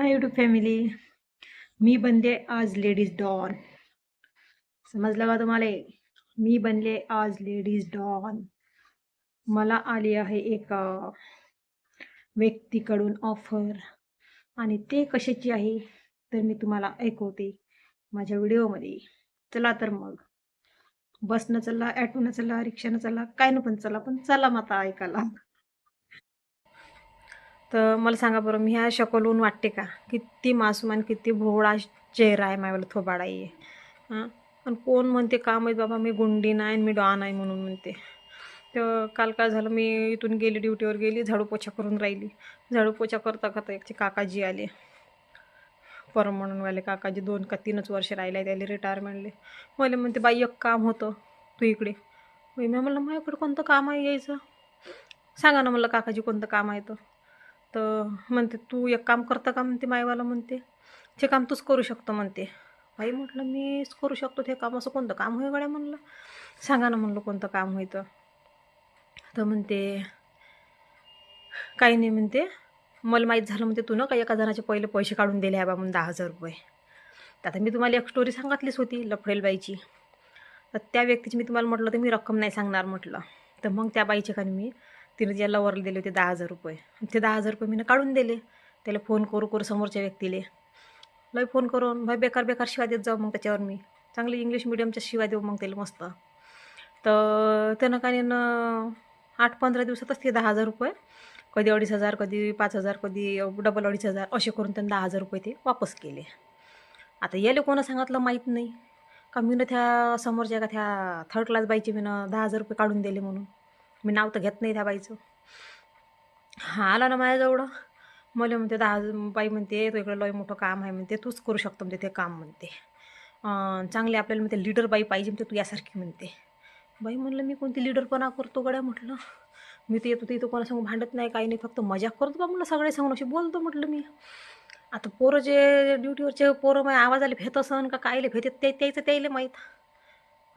हाय YouTube family मी बनले आज ladies don समजलं का तुम्हाला? मी बनले आज लेडीज डॉन मला आली आहे एका व्यक्तीकडून ऑफर आणि ते कशाची आहे? तर मी तुम्हाला ऐकवते माझ्या व्हिडिओमध्ये चला तर मग. बसनं चला ॲटोनं चला रिक्षानं चला काय न पण चला पण चला माता ऐकायला. तर मला सांगा बरं मी ह्या शकलून वाटते का? किती मासूम आणि किती भोळा चेहरा आहे माझ्यावाला थोबाडाई आहे. हां? आणि कोण म्हणते का माहीत बाबा मी गुंडी नाही आणि मी डॉन आहे म्हणून म्हणते. तर काल काय झालं मी इथून गेली ड्युटीवर गेली झाडू पोछा करून राहिली. झाडू पोछा करता करता एकचे काकाजी आले. परम म्हणूनवाले काकाजी दोन का तीनच वर्ष राहिले त्याला रिटायरमेंटले मला म्हणते बाई एक काम होतं तू इकडे. मी म्हणलं माझ्याकडे कोणतं काम आहे यायचं? सांगा ना मला काकाजी कोणतं काम आहे तर तर म्हणते तू एक काम करतं का? म्हणते मायवाला म्हणते. ते काम तूच करू शकतो म्हणते. बाई म्हटलं मीच करू शकतो ते काम. असं कोणतं काम होय गड्या? म्हणलं. सांगा ना म्हणलं कोणतं काम होतं तर. म्हणते काही नाही म्हणते. मला माहीत झालं म्हणते तू ना काही एका जणाचे पहिले पैसे काढून दिले आहे बा म्हणून दहा हजार रुपये. तर आता मी तुम्हाला एक स्टोरी सांगितलीच होती लफडेल बाईची तर त्या व्यक्तीची मी तुम्हाला म्हटलं तर मी रक्कम नाही सांगणार म्हटलं. तर मग त्या बाईचे का मी तिने ज्या लवरला दिले होते दहा हजार रुपये. ते दहा हजार रुपये मीनं काढून दिले. त्याला फोन करू करू समोरच्या व्यक्तीले. लय फोन करून भाई बेकार बेकार शिवा देत जाऊ मग त्याच्यावर मी. चांगली इंग्लिश मिडियमच्या शिवा देऊ मग त्याला मस्त. तर त्यानं काय नं आठ पंधरा दिवसातच ते दहा हजार रुपये कधी अडीच हजार कधी पाच हजार कधी डबल अडीच हजार असे करून त्यांनी दहा हजार रुपये ते वापस केले. आता याले कोणा सांगितलं माहीत नाही. का मी त्या समोरच्या का त्या थर्ड क्लास बाईचे मीनं दहा हजार रुपये काढून दिले म्हणून? मी नाव तर घेत नाही त्या बाईचं. हा आला ना माझ्याजवळ. मला म्हणते दहा बाई म्हणते तो इकडं लय मोठं काम आहे. म्हणते तूच करू शकतो म्हणते ते काम म्हणते. चांगले आपल्याला म्हणते लीडर बाई पाहिजे म्हणते तू यासारखी म्हणते. बाई म्हणलं मी कोणती लीडरपणा करतो गड्या म्हटलं. मी तर येतो तिथं कोणासंग भांडत नाही काही नाही फक्त मजाक करतो बा म्हटलं सगळे सांगून अशी बोलतो म्हटलं मी. आता पोरं जे ड्युटीवरचे पोरं माझ्या आवाजाला भेत असन का? कायले भेटत? ते त्याचं त्याला माहीत.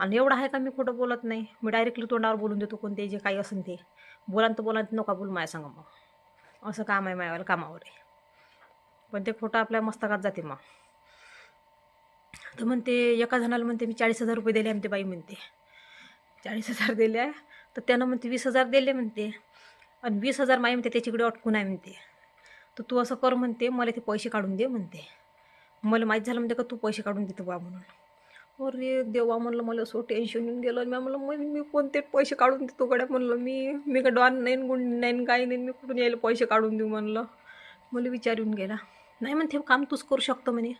आणि एवढं आहे का मी खोटं बोलत नाही? मी डायरेक्टली तोंडावर बोलून देतो कोणते जे काही असेल ते. बोलान तर बोला नका बोल माझ्या सांगा मग. असं काम आहे मायावर कामावर आहे. पण ते खोटं आपल्या मस्तकात जाते मग. तर म्हणते एका जणाला म्हणते मी चाळीस हजार रुपये दिले म्हणते बाई म्हणते. चाळीस हजार दिले आहे तर त्यानं म्हणते वीस हजार दिले म्हणते. आणि वीस हजार माई म्हणते त्याच्याकडे अटकून आहे म्हणते. तर तू असं कर म्हणते मला ते पैसे काढून दे म्हणते. मला माहीत झालं म्हणते का तू पैसे काढून देतो बा म्हणून. अरे देवा म्हणलं मला असं टेन्शन येऊन गेलं. मी म्हणलं मग मी कोणते पैसे काढून देतो गड्या? म्हणलं मी मी का डॉन नाईन गुंड नाईन काही नाही मी कुठून यायला पैसे काढून देऊ? म्हणलं. मला विचारून गेला. नाही म्हणते काम तूच करू शकतो म्हणे.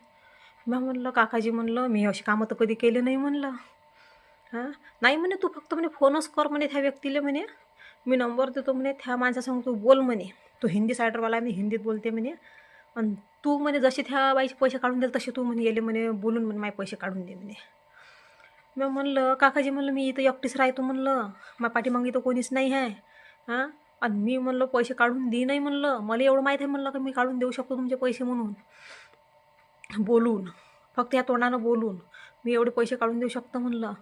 मी म्हणलं काकाजी म्हणलं मी अशी कामं तर कधी केले नाही म्हणलं. हां? नाही म्हणे तू फक्त म्हणे फोनच कर म्हणे त्या व्यक्तीला म्हणे. मी नंबर देतो म्हणे त्या माणसासंग तू बोल म्हणे. तू हिंदी सायडरवाला मी हिंदीत बोलते म्हणे. आणि तू म्हणे जसे त्या बाईचे पैसे काढून दिले तसे तू म्हणे येले म्हणे बोलून म्हणे माझे पैसे काढून दे म्हणे. मी म्हणलं काकाजी म्हणलं मी इथं एकटीच राहतो म्हणलं. मग पाठीमागे इथं कोणीच नाही आहे. हां? आणि मी म्हणलं पैसे काढून दे नाही म्हणलं. मला एवढं माहीत आहे म्हणलं का मी काढून देऊ शकतो तुमचे पैसे म्हणून? बोलून. फक्त या तोंडानं बोलून मी एवढे पैसे काढून देऊ शकतो म्हणलं.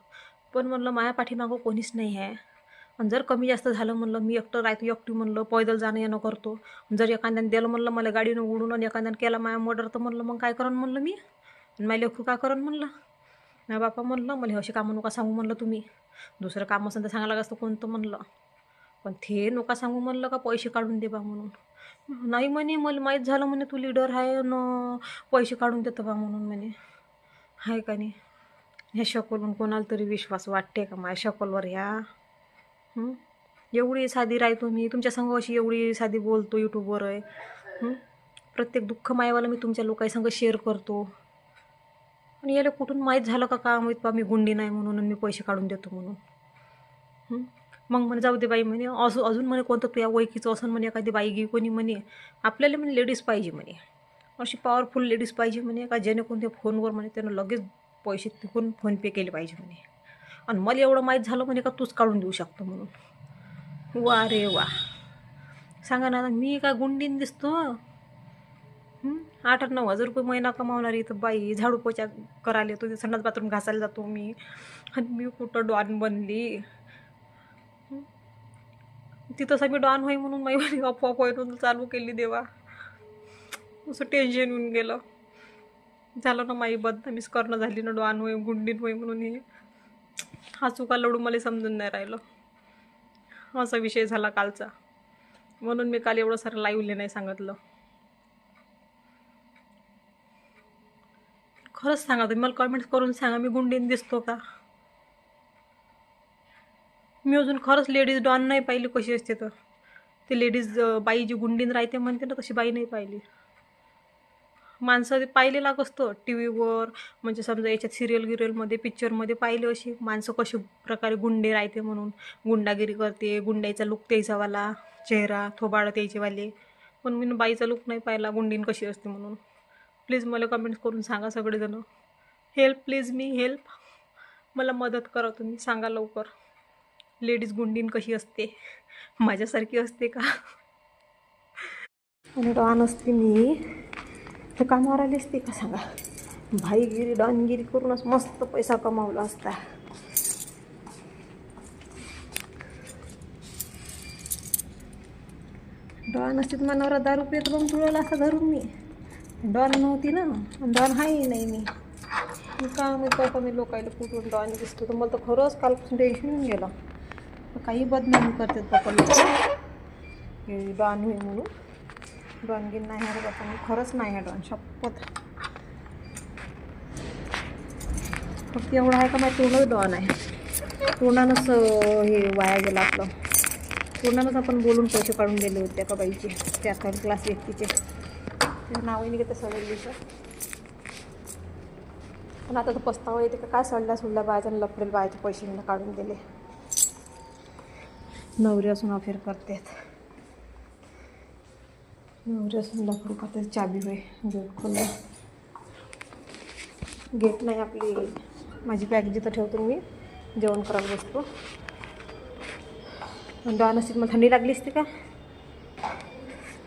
पण म्हणलं माझ्या पाठीमागं कोणीच नाही आहे. आणि जर कमी जास्त झालं म्हणलं मी एकटं राहतो एकटी म्हणलं पैदल जाणं येणं करतो. जर एखाद्याने दिलं म्हणलं मला गाडीनं उडून आणि एखाद्याने केला माझ्या मर्डर तर म्हणलं मग काय करण म्हणलं मी? आणि माझ्या लेखू का करण म्हणलं? माझ्या बापा म्हणलं मला असे कामं नका सांगू म्हणलं तुम्ही. दुसरं काम असेल तर सांगायला असतं कोणतं म्हणलं. पण ते नका सांगू म्हणलं का पैसे काढून दे बा म्हणून. नाही म्हणे मला माहीत झालं म्हणे तू लिडर आहे न पैसे काढून देतं बा म्हणून म्हणे. आहे का नाही? ह्या शकलून कोणाला तरी विश्वास वाटते का माझ्या शकलवर ह्या एवढी साधी राहतो मी तुमच्या संग अशी एवढी साधी बोलतो यूट्यूबवर आहे प्रत्येक दुःख मायवाला मी तुमच्या लोकांसंग शेअर करतो. आणि याला कुठून माहीत झालं का का माहीत बा मी गुंडी नाही म्हणून मी पैसे काढून देतो म्हणून. मग म्हणे जाऊ दे बाई म्हणे असं अजून म्हणे कोणतं तुया ओळखीचं असं म्हणे एखादी बाई गी कोणी म्हणे आपल्याला म्हणे लेडीज पाहिजे म्हणे. अशी पॉवरफुल लेडीज पाहिजे म्हणे का जेणेकरून ते फोनवर म्हणे त्यानं लगेच पैसे तिकून फोनपे केले पाहिजे म्हणे. आणि मला एवढं माहीत झालं म्हणे का तूच काढून देऊ शकतो म्हणून. वा रे वा. सांगा ना मी काय गुंडीन दिसतो? आठ आठ नऊ हजार रुपये महिना कमावणारी तर बाई झाडू पोचा करायला येतो संडास बाथरूम घासायला जातो मी. आणि मी कुठं डॉन बनली? तिथं मी डॉन होई म्हणून माई अफवा पोहून चालू केली देवा. असं टेन्शन येऊन गेलं. झालं ना माई बदनामीच करणं झाली ना डॉन होई गुंडीन होई म्हणून हे. हा चुका लडू मला समजून नाही राहिलं. असा विषय झाला कालचा. म्हणून मी काल एवढं सारं लाईव्हले नाही सांगितलं. खरंच सांगा तुम्ही मला कमेंट्स करून सांगा मी गुंडीन दिसतो का? मी अजून खरंच लेडीज डॉन नाही पाहिली कशी असते तर. ती लेडीज बाई जी गुंडीन राहते म्हणते ना तशी बाई नाही पाहिली. माणसं ते पाहिलेला कसतो टी व्हीवर म्हणजे समजा याच्यात सिरियल गिरियलमध्ये पिक्चरमध्ये पाहिले अशी माणसं कशी प्रकारे गुंडे राहते म्हणून. गुंडागिरी करते गुंड्याचा लुक त्याचावाला चेहरा थोबाड त्याचेवाले पण मी बाईचा लुक नाही पाहिला गुंडीन कशी असते म्हणून. प्लीज मला कमेंट्स करून सांगा सगळेजण. हेल्प प्लीज मी हेल्प मला मदत करा तुम्ही सांगा लवकर. लेडीज गुंडीन कशी असते? माझ्यासारखी असते का? आणि डॉन असते मी. तर कामावर आली असते का सांगा? भाईगिरी डॉनगिरी करूनच मस्त पैसा कमावला असता. डॉन असते तर मनावर दारू रुपये तर मग तुळवला असं धरून मी. डॉन नव्हती ना डॉन हाही नाही मी. काम का मी का मी लोकायला कुठून डॉन दिसतो तर मला तर खरंच कालपासून टेन्शन येऊन गेलं. काही बदनामी करतात पप्पा लोक डॉन होईल म्हणून. डॉनगिन नाही आहे रे बापा मी खरंच नाही आहे डॉन शपथ. फक्त एवढं आहे का माझ्या तोंडच डॉन आहे. तोंडानंच हे वाया गेलं आपलं. तोंडानंच आपण बोलून पैसे काढून दिले होते एका बाईचे त्या थर्ड क्लास व्यक्तीचे. ते नावही निघते सगळे दिवसात. पण आता तर पस्तावा येते का काय सडल्या सुडल्या बायचा लपडेल बायचे पैसे काढून दिले. नवरी असून अफेअर करतात. नवरी असून लफडू चाबी होय गेट खोललं. गेट नाही आपली माझी बॅग जिथं ठेवतो मी जेवण करायला बसतो. पण डॉन असते मला थंडी लागली असते का?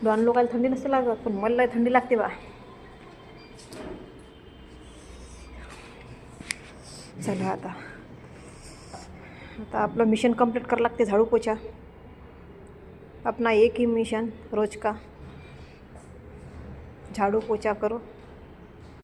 डॉन लोकांना थंडी नसते लागत पण मला थंडी लागते बा. चला आता. आता आपलं मिशन कंप्लीट करावं लागते झाडू पोछा. अपना एक ही मिशन रोज का? झाड़ू पोछा करो